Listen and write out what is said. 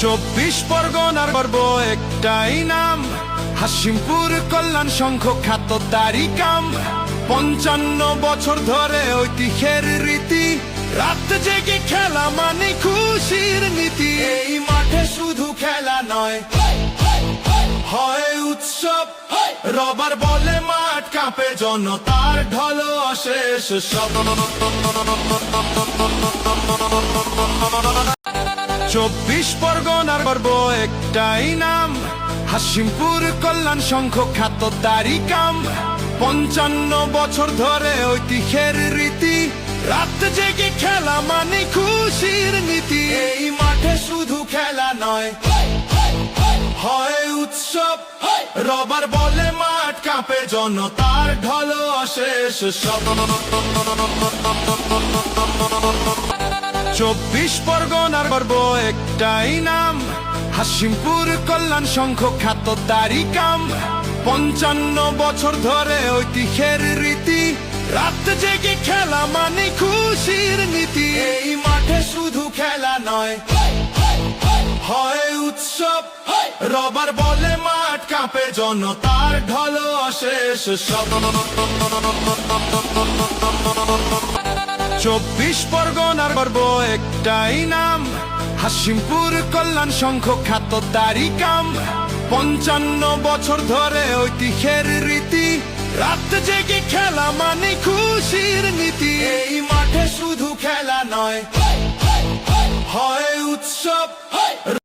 চব্বিশ পরগনার গর্ব একটাই নাম। হাসিমপুর কল্যাণ সংঘ খ্যাত তারিকাম পঞ্চান্ন বছর ধরে ঐতিহ্যের রীতি। রাত জেগে খেলা মানে খুশির নীতি। এই মাঠে শুধু খেলা নয়, হয় উৎসব। রবার বলে মাঠ কাঁপে, জনতার ঢল অশেষ। সব চব্বিশ পরগনার গর্ব একটাই নাম। হাসিমপুর কল্যাণ সংঘ খ্যাত তারিকাম। পঞ্চান্ন বছর ধরে ঐতিহ্যের রীতি। রাত জেগে খেলা মানে খুশির নীতি। এই মাঠে শুধু খেলা নয়, হয় উৎসব। রবার বলে মাঠ কাঁপে, জনতার ঢল অশেষ। সব চব্বিশ পরগনার গর্ব একটাই নাম। হাসিমপুর কল্যাণ সংঘ খ্যাত তারিকাম পঞ্চান্ন বছর ধরে ঐতিহ্যের রীতি। রাত জেগে খেলা মানে খুশির নীতি। এই মাঠে শুধু খেলা নয়। হয় উৎসব। রবার বলে মাঠ কাঁপে, জনতার ঢল অশেষ। সব চব্বিশ পরগনার পর্ব একটাই নাম। হাসিমপুর কল্যাণ সংঘ খ্যাত তারিকাম। পঞ্চান্ন বছর ধরে ঐতিহ্যের রীতি। রাত জেগে খেলা মানে খুশির নীতি। এই মাঠে শুধু খেলা নয়